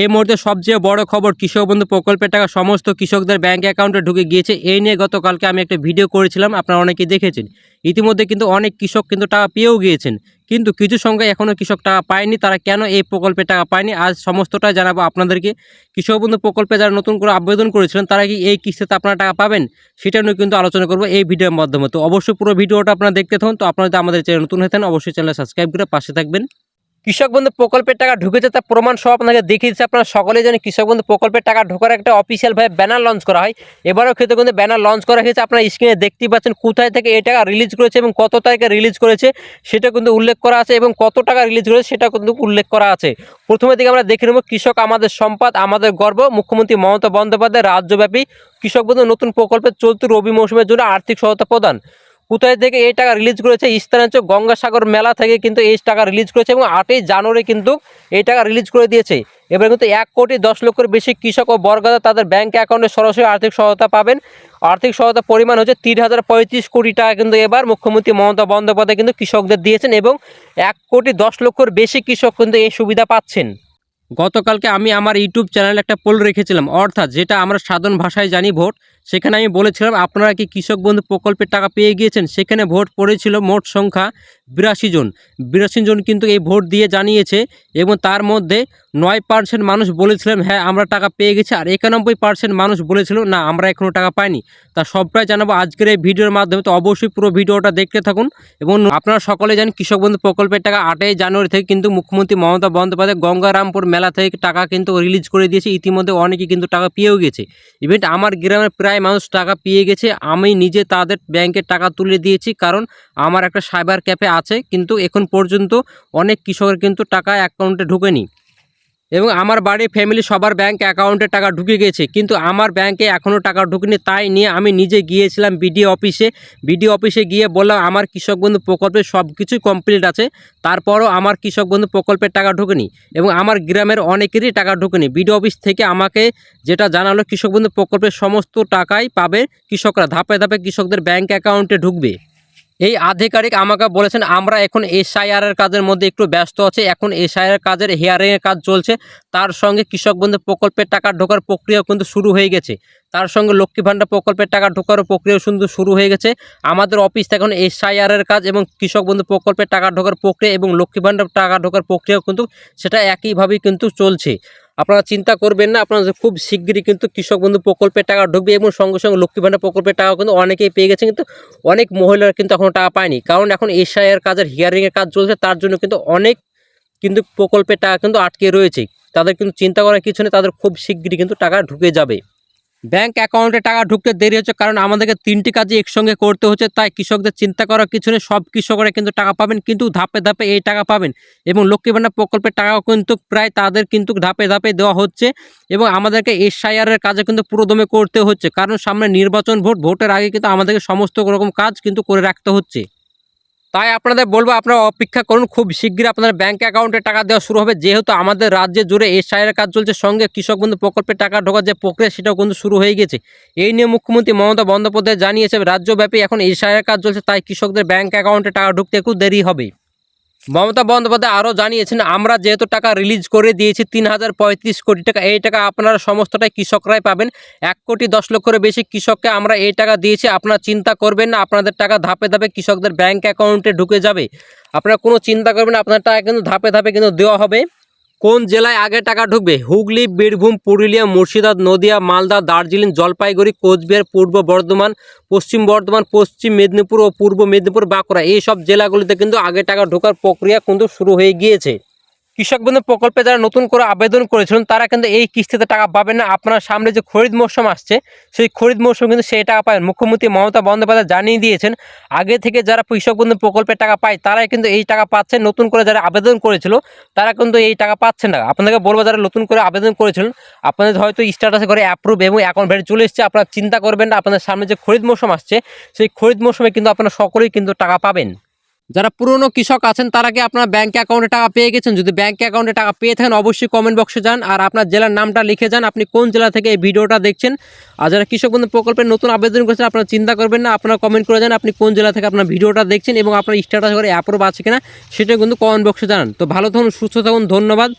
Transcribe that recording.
এই মুহূর্তে সবচেয়ে বড় খবর কৃষক বন্ধু প্রকল্পের টাকা সমস্ত কৃষকদের ব্যাঙ্ক অ্যাকাউন্টে ঢুকে গিয়েছে। এই নিয়ে গতকালকে আমি একটা ভিডিও করেছিলাম, আপনারা অনেকেই দেখেছেন। ইতিমধ্যে কিন্তু অনেক কৃষক কিন্তু টাকা পেয়েও গিয়েছেন। কিন্তু কিছু সংখ্যায় এখনও কৃষক টাকা পায়নি, তারা কেন এই প্রকল্পের টাকা পায়নি? আজ সমস্তটাই জানাব আপনাদেরকে। কৃষক বন্ধু প্রকল্পে যারা নতুন করে আবেদন করেছিলেন, তারা কি এই কিস্তিতে আপনারা টাকা পাবেন? সেটা নিয়ে কিন্তু আলোচনা করব এই ভিডিওর মাধ্যমে। তো অবশ্যই পুরো ভিডিওটা আপনারা দেখতে থাকুন। তো আপনারা যদি আমাদের চ্যানেল নতুন হয়ে থাকেন, অবশ্যই চ্যানেল সাবস্ক্রাইব করে পাশে থাকবেন। কৃষক বন্ধু প্রকল্পের টাকা ঢুকেছে, তার প্রমাণ সহ আপনাকে দেখিয়ে দিচ্ছে। আপনারা সকলেই জানেন কৃষক বন্ধু প্রকল্পের টাকা ঢোকার একটা অফিসিয়ালভাবে ব্যানার লঞ্চ করা হয়। এবারও ক্ষেত্রে কিন্তু ব্যানার লঞ্চ করা হয়েছে। আপনারা স্ক্রিনে দেখতেই পাচ্ছেন কোথায় থেকে এই টাকা রিলিজ করেছে এবং কত তারিখে রিলিজ করেছে, সেটা কিন্তু উল্লেখ করা আছে এবং কত টাকা রিলিজ করেছে, সেটা কিন্তু উল্লেখ করা আছে। প্রথমে দিকে আমরা দেখে নেব কৃষক আমাদের সম্পদ, আমাদের গর্ব, মুখ্যমন্ত্রী মমতা বন্দ্যোপাধ্যায় রাজ্যব্যাপী কৃষক বন্ধু নতুন প্রকল্পের চলতি রবি মৌসুমের জন্য আর্থিক সহায়তা প্রদান। কোথায় থেকে এই টাকা রিলিজ করেছে? স্থানাঞ্চল গঙ্গাসাগর মেলা থেকে কিন্তু এই টাকা রিলিজ করেছে এবং আটই জানুয়ারি কিন্তু এই টাকা রিলিজ করে দিয়েছে। এবার কিন্তু এক কোটি দশ লক্ষের বেশি কৃষক ও বর্গদা তাদের ব্যাংক অ্যাকাউন্টে সরাসরি আর্থিক সহায়তা পাবেন। আর্থিক সহায়তা পরিমাণ হচ্ছে তিন হাজার পঁয়ত্রিশ কোটি টাকা কিন্তু এবার মুখ্যমন্ত্রী মমতা বন্দ্যোপাধ্যায় কিন্তু কৃষকদের দিয়েছেন এবং এক কোটি দশ লক্ষের বেশি কৃষক কিন্তু এই সুবিধা পাচ্ছেন। গতকালকে আমি আমার ইউটিউব চ্যানেলে একটা পোল রেখেছিলাম। অর্থাৎ যেটা আমরা সাধারণ ভাষায় জানি, ভোট। সেখানে আমি বলেছিলাম, আপনারা কি কৃষক বন্ধু প্রকল্পের টাকা পেয়ে গিয়েছেন? সেখানে ভোট পড়েছিল মোট সংখ্যা বিরাশি জন। বিরাশি জন কিন্তু এই ভোট দিয়ে জানিয়েছে এবং তার মধ্যে নয় পার্সেন্ট মানুষ বলেছিলেন হ্যাঁ আমরা টাকা পেয়ে গেছি। আর একানব্বই পার্সেন্ট মানুষ বলেছিল, না, আমরা এখনও টাকা পাইনি। তা সবটাই জানাব আজকের এই ভিডিওর মাধ্যমে। তো অবশ্যই পুরো ভিডিওটা দেখতে থাকুন এবং আপনারা সকলে জানেন কৃষক বন্ধু প্রকল্পের টাকা আটই জানুয়ারি থেকে কিন্তু মুখ্যমন্ত্রী মমতা বন্দ্যোপাধ্যায় গঙ্গারামপুর মেলা থেকে টাকা কিন্তু রিলিজ করে দিয়েছে। ইতিমধ্যে অনেকে কিন্তু টাকা পেয়েও গেছে। ইভেন আমার গ্রামের প্রায় মানুষ টাকা পেয়ে গেছে। আমি নিজে তাদের ব্যাংকে টাকা তুলে দিয়েছি কারণ আমার একটা সাইবার ক্যাফে আছে। কিন্তু এখন পর্যন্ত অনেক কৃষকের কিন্তু টাকা অ্যাকাউন্টে ঢুকেনি। এবং আমার বাড়ির ফ্যামিলি সবার ব্যাংক অ্যাকাউন্টে টাকা ঢুকে গেছে। কিন্তু আমার ব্যাংকে এখনও টাকা ঢুকেনি, তাই নিয়ে আমি নিজে গিয়েছিলাম বিডিও অফিসে বিডিও অফিসে গিয়ে বললাম, আমার কৃষক বন্ধু প্রকল্পে সব কিছুই কমপ্লিট আছে। তারপরও আমার কৃষক বন্ধু প্রকল্পের টাকা ঢুকেনি এবং আমার গ্রামের অনেকেরই টাকা ঢুকেনি। বিডিও অফিস থেকে আমাকে যেটা জানালো, কৃষক বন্ধু প্রকল্পের সমস্ত টাকাই পাবে কৃষকরা। ধাপে ধাপে কৃষকদের ব্যাংক অ্যাকাউন্টে ঢুকবে। এই আধিকারিক আমাকে বলেছেন, আমরা এখন এসআইআর এর কাজের মধ্যে একটু ব্যস্ত আছে। এখন এসআইআর কাজের হিয়ারিং এর কাজ চলছে। তার সঙ্গে কৃষক বন্ধু প্রকল্পের টাকা ঢোকার প্রক্রিয়া কিন্তু শুরু হয়ে গেছে। তার সঙ্গে লক্ষ্মী ভাণ্ডার প্রকল্পের টাকা ঢোকারও প্রক্রিয়া কিন্তু শুরু হয়ে গেছে। আমাদের অফিস থেকে এখন এসআইআর এর কাজ এবং কৃষক বন্ধু প্রকল্পের টাকা ঢোকার প্রক্রিয়া এবং লক্ষ্মী ভাণ্ডার টাকা ঢোকার প্রক্রিয়া কিন্তু সেটা একইভাবেই কিন্তু চলছে। আপনারা চিন্তা করবেন না, আপনারা খুব শিগগিরই কিন্তু কৃষক বন্ধু প্রকল্পের টাকা ঢুকবে এবং সঙ্গে সঙ্গে লক্ষ্মী ভাণ্ডার প্রকল্পের টাকা কিন্তু অনেকেই পেয়ে গেছে কিন্তু অনেক মহিলারা কিন্তু এখনও টাকা পায়নি। কারণ এখন এসআইআর কাজের হিয়ারিংয়ের কাজ চলছে, তার জন্য কিন্তু অনেক কিন্তু প্রকল্পের টাকা কিন্তু আটকে রয়েছে। তাদের কিন্তু চিন্তা করার কিছু নেই, তাদের খুব শিগগিরই কিন্তু টাকা ঢুকে যাবে। ব্যাংক অ্যাকাউন্টে টাকা ঢুকতে দেরি হচ্ছে কারণ আমাদেরকে তিনটি কাজই একসঙ্গে করতে হচ্ছে, তাই কৃষকদের চিন্তা করার কিছু নেই। সব কৃষকরা কিন্তু টাকা পাবেন, কিন্তু ধাপে ধাপে এই টাকা পাবেন এবং লক্ষ্মী ভাণ্ডার প্রকল্পের টাকাও কিন্তু প্রায় তাদের কিন্তু ধাপে ধাপে দেওয়া হচ্ছে এবং আমাদেরকে এসআইআরের কাজে কিন্তু পুরোদমে করতে হচ্ছে। কারণ সামনে নির্বাচন ভোট, ভোটের আগে কিন্তু আমাদেরকে সমস্ত রকম কাজ কিন্তু করে রাখতে হচ্ছে। তাই আপনাদের বলব আপনারা অপেক্ষা করুন, খুব শীঘ্রই আপনাদের ব্যাঙ্ক অ্যাকাউন্টে টাকা দেওয়া শুরু হবে। যেহেতু আমাদের রাজ্যে জুড়ে এসআইয়ের কাজ চলছে, সঙ্গে কৃষক বন্ধু প্রকল্পে টাকা ঢোকার যে প্রক্রিয়া, সেটাও কিন্তু শুরু হয়ে গেছে। এই নিয়ে মুখ্যমন্ত্রী মমতা বন্দ্যোপাধ্যায় জানিয়েছে, রাজ্যব্যাপী এখন এসআইয়ের কাজ চলছে, তাই কৃষকদের ব্যাঙ্ক অ্যাকাউন্টে টাকা ঢুকতে একটু দেরি হবে। মমতা বন্দ্যোপাধ্যায় আরও জানিয়েছেন, আমরা যেহেতু টাকা রিলিজ করে দিয়েছি, তিন হাজার পঁয়ত্রিশ কোটি টাকা, এই টাকা আপনারা সমস্তটাই কৃষকরাই পাবেন। এক কোটি দশ লক্ষের বেশি কৃষককে আমরা এই টাকা দিয়েছি, আপনারা চিন্তা করবেন না, আপনাদের টাকা ধাপে ধাপে কৃষকদের ব্যাংক অ্যাকাউন্টে ঢুকে যাবে। আপনারা কোনো চিন্তা করবেন আপনার টাকা কিন্তু ধাপে ধাপে কিন্তু দেওয়া হবে। কোন জেলায় আগে টাকা ঢুকবে? হুগলি, বীরভূম, পুরুলিয়া, মুর্শিদাবাদ, নদিয়া, মালদা, দার্জিলিং, জলপাইগুড়ি, কোচবিহার, পূর্ব বর্ধমান, পশ্চিম বর্ধমান, পশ্চিম মেদিনীপুর ও পূর্ব মেদিনীপুর, বাঁকুড়া। এই সব জেলাগুলিতে কিন্তু আগে টাকা ঢোকার প্রক্রিয়া কিন্তু শুরু হয়ে গিয়েছে। কৃষক বন্ধু প্রকল্পে যারা নতুন করে আবেদন করেছিলেন, তারা কিন্তু এই কিস্তিতে টাকা পাবেন না। আপনার সামনে যে খরিদ মৌসুম আসছে, সেই খরিদ মৌসুম কিন্তু সেই টাকা পাবেন। মুখ্যমন্ত্রী মমতা বন্দ্যোপাধ্যায় জানিয়ে দিয়েছেন, আগে থেকে যারা কৃষক বন্ধু প্রকল্পের টাকা পায়, তারাই কিন্তু এই টাকা পাচ্ছেন নতুন করে যারা আবেদন করেছিল, তারা কিন্তু এই টাকা পাচ্ছেন না। আপনাদেরকে বলব, যারা নতুন করে আবেদন করেছিলেন, আপনাদের হয়তো স্ট্যাটাসে করে অ্যাপ্রুভ এবং অ্যাকাউন্ট ভেটে চলে এসেছে। আপনারা চিন্তা করবেন না, আপনাদের সামনে যে খরিদ মৌসুম আসছে, সেই খরিদ মৌসুমে কিন্তু আপনারা সকলেই কিন্তু টাকা পাবেন। যারা পুরনো কৃষক আছেন, তারা কি আপনার ব্যাংক অ্যাকাউন্টে টাকা পেয়ে গেছেন? যদি ব্যাংক অ্যাকাউন্টে টাকা পেয়ে থাকেন, অবশ্যই কমেন্ট বক্সে যান। আর আপনার জেলার নামটা লিখে যান। আপনি কোন জেলা থেকে এই ভিডিওটা দেখছেন? আর যারা কৃষক বন্ধু প্রকল্পের নতুন আবেদন করেছেন, আপনারা চিন্তা করবেন না। আপনারা কমেন্ট করে যান আপনি কোন জেলা থেকে আপনার ভিডিওটা দেখছেন এবং আপনার স্ট্যাটাস করে অ্যাপ্রুভ আছে কিনা, সেটা কিন্তু কমেন্ট বক্সে জানান। তো ভালো থাকুন, সুস্থ থাকুন, ধন্যবাদ।